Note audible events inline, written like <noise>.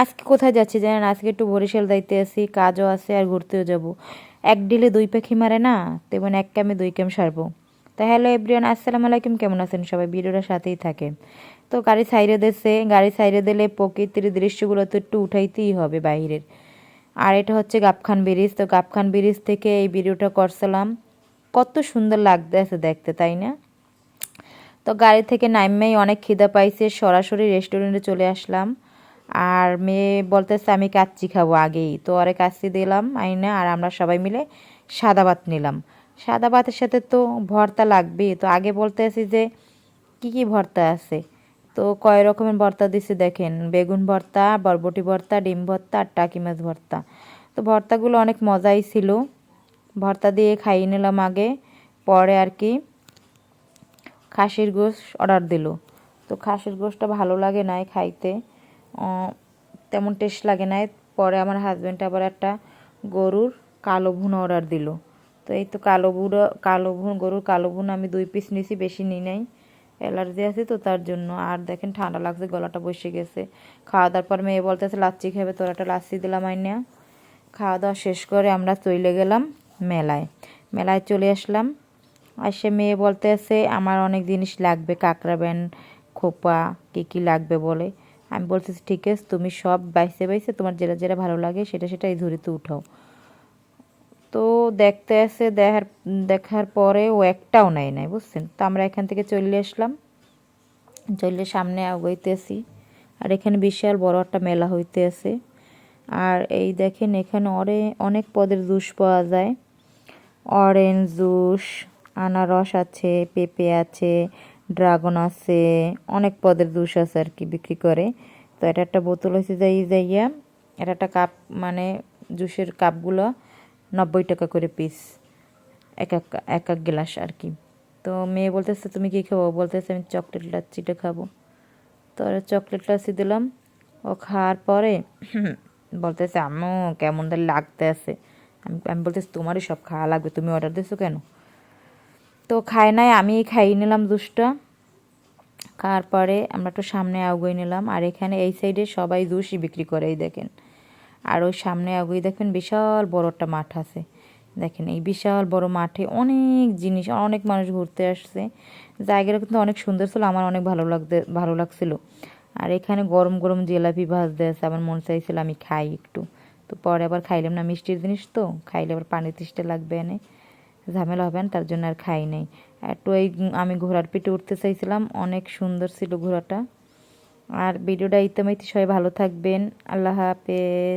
আজকে কোথায় যাচ্ছি জানেন? আজকে একটু বরিশাল যাইতে আসি, কাজও আছে আর ঘুরতেও যাব। এক ডিলে দুই পাখি মারে না, তেমন এক ক্যামে দুই ক্যাম সারবো। তা হ্যালো এভরিওয়ান, আসসালামু আলাইকুম, কেমন আছেন সবাই? ভিডিওটার সাথেই থাকে তো গাড়ি সাইডে দিচ্ছে গাড়ি সাইডে দিলে প্রকৃতির দৃশ্যগুলো তো একটু উঠাইতেই হবে বাইরের। আর এটা হচ্ছে গাবখান ব্রিজ, তো গাবখান ব্রিজ থেকে এই ভিডিওটা করছিলাম। কত সুন্দর লাগতেছে দেখতে, তাই না? তো গাড়ি থেকে নাইমেই অনেক খিদা পাইছে, সরাসরি রেস্টুরেন্টে চলে আসলাম। আর মেয়ে বলতেছে, আমি কাচ্চি খাব আগেই। তো আরে কাচ্চি দিলাম, আইনা, আর আমরা সবাই মিলে সাদা ভাত নিলাম। সাদা ভাতের সাথে তো ভর্তা লাগবেই। তো আগে বলতে আছি যে, কি কি ভর্তা আছে? তো কয় রকমের ভর্তা দিছে দেখেন? বেগুন ভর্তা, বরবটি ভর্তা, ডিম ভর্তা, আর টাকি মাছ ভর্তা। তো ভর্তাগুলো অনেক মজাই ছিল। ভর্তা দিয়ে খাইয়ে নিলাম আগে, পরে আর কি খাসির গোশ অর্ডার দিল। তো খাসির গোশটা ভালো লাগে নাই খাইতে। তেমন টেস্ট লাগে নাই পরে আমার হাজব্যান্ড আবার একটা গরুর কালো ভুন অর্ডার দিল। তো এই তো কালো ভুনো, কালো ভুন, গরুর কালো ভুন আমি দুই পিস নিছি, বেশি নিই নাই। অ্যালার্জি আছে তো তার জন্য। আর দেখেন ঠান্ডা লাগছে, গলাটা বসে গেছে। খাওয়া দাওয়ার পর মেয়ে বলতেছে, লাচ্ছি খাবে, তোর একটা লাচ্ছি দিলাম আইনা। খাওয়া দাওয়া শেষ করে আমরা চলে গেলাম মেলায়। মেলায় চলে আসলাম। আর সে মেয়ে বলতে আছে আমার অনেক জিনিস লাগবে, কাঁকড়া ব্যান খোপা, কী কী লাগবে বলে। আমি বলতেছি, ঠিক আছে, তুমি সব বাইসে বাইসে তোমার যেটা যেটা ভালো লাগে, সেটা সেটা এই ঝুড়িতে উঠাও। তো দেখতে আসে দেখার দেখার পরে ও একটাও নেয় নাই, বুঝছেন? তো আমরা এখান থেকে চলে আসলাম। চলে সামনে আগাইতেছি। আর এখানে বিশাল বড় একটা মেলা হইতে আছে। আর এই দেখেন, এখানে অরে, অনেক পদের জুস পাওয়া যায়। অরেঞ্জ জুস, আনারস আছে, পেঁপে আছে ড্রাগন আছে, অনেক পদের জুস আছে আর কি বিক্রি করে। তো এটা একটা বোতল হয়েছে যাই যাইয়া, এটা একটা কাপ মানে জুসের কাপগুলো নব্বই টাকা করে পিস এক এক এক এক গ্লাস আর কি। তো মেয়ে বলতেছে, তুমি কী খাব বলতেছে, আমি চকলেট লাচ্ছিটা খাব। তো চকলেট লাচ্ছি দিলাম। ও খাওয়ার পরে <clears throat> বলতেছে, আম্মু, কেমন লাগতে আছে। আমি আমি বলতেছি, তোমারই সব খাওয়া লাগবে, তুমি অর্ডার দিছো কেন? তো খাই নাই আমি খাই নিলাম জুসটা। খাওয়ার পরে আমরা একটু সামনে আগুয়ে নিলাম, আর এখানে এই সাইডে সবাই জুসই বিক্রি করে এই দেখেন। আর ওই সামনে আগুয়ে দেখেন বিশাল বড় একটা মাঠ আছে। দেখেন, এই বিশাল বড় মাঠে অনেক জিনিস, অনেক মানুষ ঘুরতে আসছে। জায়গাটা কিন্তু অনেক সুন্দর ছিল, আমার অনেক ভালো লাগতে, ভালো লাগছিল। আর এখানে গরম গরম জিলাপি ভাজতে আছে, আমার মন চাইছিল আমি খাই একটু। তো পরে আবার খাইলাম না মিষ্টির জিনিস তো, খাইলে আবার পানি তৃষ্টা লাগবে এনে। ঝামেলা হবেন তার জন্য আর খাই নাই। একটু ওই আমি ঘোড়ার পিঠে উঠতে চাইছিলাম, অনেক সুন্দর ছিল ঘোড়াটা। আর ভিডিওটা ইতিমধ্যে সবাই ভালো থাকবেন। আল্লাহ হাফেজ।